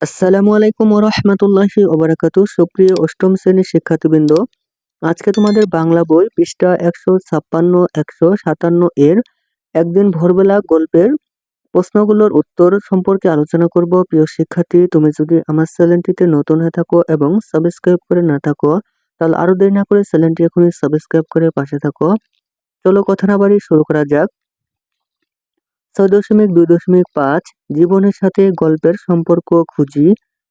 আসসালামু আলাইকুম রহমতুল্লাহি ওবরাকাতু সুপ্রিয় অষ্টম শ্রেণির শিক্ষার্থীবৃন্দ, আজকে তোমাদের বাংলা বই পৃষ্ঠা একশো ছাপ্পান্ন, একশো সাতান্ন এর একদিন ভোরবেলা গল্পের প্রশ্নগুলোর উত্তর সম্পর্কে আলোচনা করব। প্রিয় শিক্ষার্থী, তুমি যদি আমার চ্যানেলটিতে নতুন হয়ে থাকো এবং সাবস্ক্রাইব করে না থাকো, তাহলে আরও দেরি না করে চ্যানেলটি এখনই সাবস্ক্রাইব করে পাশে থাকো। চলো কথা না বাড়ি শুরু করা যাক। ছয় দশমিক দুই দশমিক পাঁচ জীবনের সাথে গল্পের সম্পর্ক খুঁজি।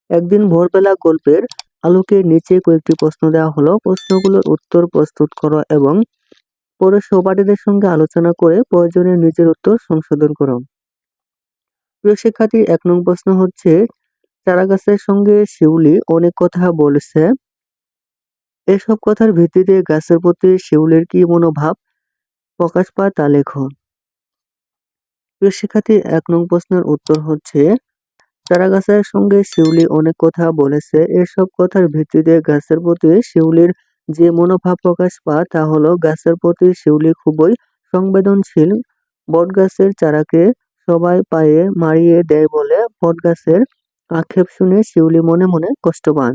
একদিন ভোরবেলা গল্পের আলোকে নিচে কয়েকটি প্রশ্ন দেওয়া হলো। প্রশ্নগুলোর উত্তর প্রস্তুত করো এবং পরে সহপাঠীদের সঙ্গে আলোচনা করে প্রয়োজনে নিজের উত্তর সংশোধন করো। প্রিয় শিক্ষার্থী, এক নং প্রশ্ন হচ্ছে চারা গাছের সঙ্গে শিউলি অনেক কথা বলেছে। এসব কথার ভিত্তিতে গাছের প্রতি শিউলির কি মনোভাব প্রকাশ পায় তা লেখো। প্রিয় শিক্ষার্থী, এক নং প্রশ্নের উত্তর হচ্ছে চারা গাছের সঙ্গে শিউলি অনেক কথা বলেছে। এসব কথার ভিত্তিতে গাছের প্রতি শিউলির যে মনোভাব প্রকাশ পায় তা হলো, গাছের প্রতি শিউলি খুবই সংবেদনশীল। বট গাছের চারাকে সবাই পায়ে মারিয়ে দেয় বলে বট গাছের আক্ষেপ শুনে শিউলি মনে মনে কষ্ট পান।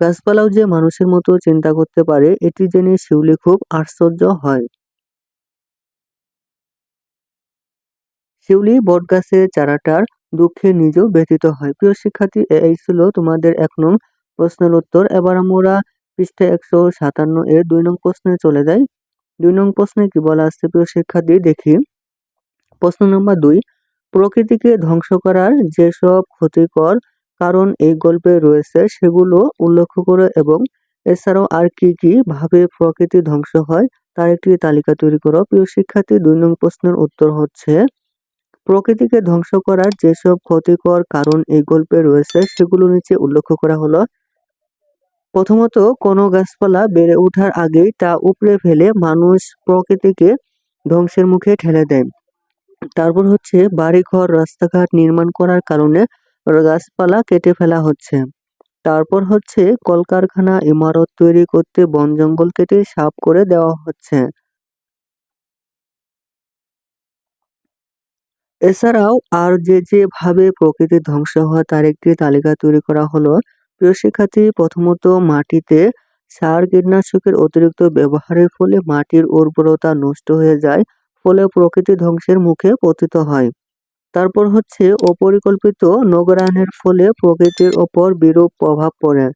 গাছপালাও যে মানুষের মতো চিন্তা করতে পারে, এটি জেনে শিউলি খুব আশ্চর্য হয়। শিউলি বটগাছের চারাটার দুঃখে নিজেও ব্যথিত হয়। প্রিয় শিক্ষার্থী এই ছিল তোমাদের এক নং প্রশ্নের উত্তর। এবার আমরা পৃষ্ঠা একশো সাতান্ন এর দুই নং প্রশ্নে চলে যাই। দুই নং প্রশ্নে কি বলা আছে? প্রিয় শিক্ষার্থী, দেখি। প্রশ্ন নম্বর দুই, প্রকৃতিকে ধ্বংস করার যেসব ক্ষতিকর কারণ এই গল্পে রয়েছে, সেগুলো উল্লেখ করে এবং এছাড়াও আর কি কি ভাবে প্রকৃতি ধ্বংস হয়, তার একটি তালিকা তৈরি করো। প্রিয় শিক্ষার্থী, দুই নং প্রশ্নের উত্তর হচ্ছে প্রকৃতিকে ধ্বংস করার যেসব ক্ষতিকর কারণ এই গল্পে রয়েছে, সেগুলো নিচে উল্লেখ করা হলো। প্রথমত, কোনো গাছপালা বেড়ে ওঠার আগেই তা উপড়ে ফেলে মানুষ প্রকৃতিকে ধ্বংসের মুখে ঠেলে দেয়। তারপর হচ্ছে, বাড়িঘর, রাস্তাঘাট নির্মাণ করার কারণে গাছপালা কেটে ফেলা হচ্ছে। তারপর হচ্ছে, কলকারখানা, ইমারত তৈরি করতে বন জঙ্গল কেটে সাফ করে দেওয়া হচ্ছে। এছাড়াও আর যে যেভাবে প্রকৃতি ধ্বংস হয় তার একটি তালিকা তৈরি করা হলো, প্রিয় শিক্ষার্থী, প্রথমত মাটিতে সার কীটনাশকের অতিরিক্ত ব্যবহারের ফলে মাটির উর্বরতা নষ্ট হয়ে যায়, ফলে প্রকৃতি ধ্বংসের মুখে পতিত হয়। তারপর হচ্ছে অপরিকল্পিত নগরায়নের ফলে প্রকৃতির ওপর বিরূপ প্রভাব পড়ে।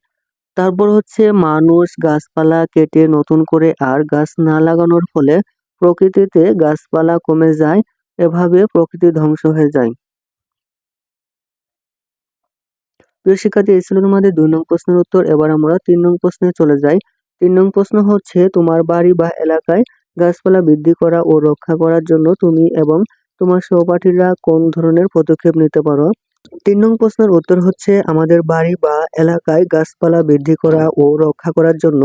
তারপর হচ্ছে মানুষ গাছপালা কেটে নতুন করে আর গাছ না লাগানোর ফলে প্রকৃতিতে গাছপালা কমে যায় এভাবে প্রকৃতি ধ্বংস হয়ে যায়। প্রিয় শিক্ষার্থী, এই তোমাদের দুই নং প্রশ্নের উত্তর। এবার আমরা তিন নং প্রশ্নে চলে যাই। তিন নং প্রশ্ন হচ্ছে, তোমার বাড়ি বা এলাকায় গাছপালা বৃদ্ধি করা ও রক্ষা করার জন্য তুমি এবং তোমার সহপাঠীরা কোন ধরনের পদক্ষেপ নিতে পারো? তিন নং প্রশ্নের উত্তর হচ্ছে, আমাদের বাড়ি বা এলাকায় গাছপালা বৃদ্ধি করা ও রক্ষা করার জন্য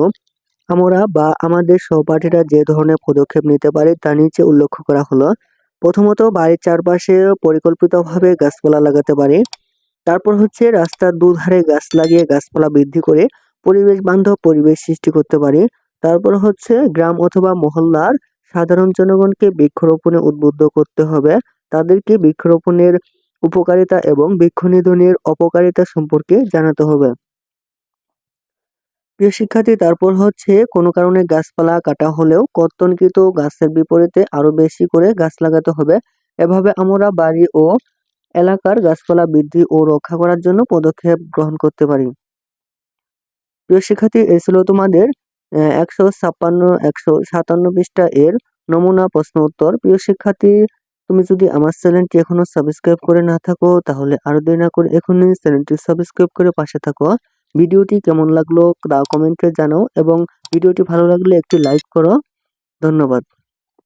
আমরা বা আমাদের সহপাঠীরা যে ধরনের পদক্ষেপ নিতে পারে তা নিচে উল্লেখ করা হলো। প্রথমত বাড়ির চারপাশে পরিকল্পিতভাবে গাছপালা লাগাতে পারে। তারপর হচ্ছে রাস্তার দুধারে গাছ লাগিয়ে গাছপালা বৃদ্ধি করে পরিবেশ বান্ধব পরিবেশ সৃষ্টি করতে পারে। তারপর হচ্ছে গ্রাম অথবা মহল্লার সাধারণ জনগণকে বৃক্ষরোপণে উদ্বুদ্ধ করতে হবে। তাদেরকে বৃক্ষরোপণের উপকারিতা এবং বৃক্ষ নিধনের অপকারিতা সম্পর্কে জানাতে হবে। প্রিয় শিক্ষার্থী, তারপর হচ্ছে কোনো কারণে গাছপালা কাটা হলেও কর্তনকৃত গাছের বিপরীতে আরও বেশি করে গাছ লাগাতে হবে। এভাবে আমরা বাড়ি ও এলাকার গাছপালা বৃদ্ধি ও রক্ষা করার জন্য পদক্ষেপ গ্রহণ করতে পারি। প্রিয় শিক্ষার্থী এই ছিল তোমাদের একশো ছাপ্পান্ন, একশো সাতান্ন পৃষ্ঠা এর নমুনা প্রশ্ন উত্তর। প্রিয় শিক্ষার্থী, তুমি যদি আমার চ্যানেলটি এখনও সাবস্ক্রাইব করে না থাকো, তাহলে আরও দেরি না করে এখনই চ্যানেলটি সাবস্ক্রাইব করে পাশে থাকো। ভিডিওটি কেমন লাগল তা কমেন্টে জানাও এবং ভিডিওটি ভালো লাগলে একটি লাইক করো। ধন্যবাদ।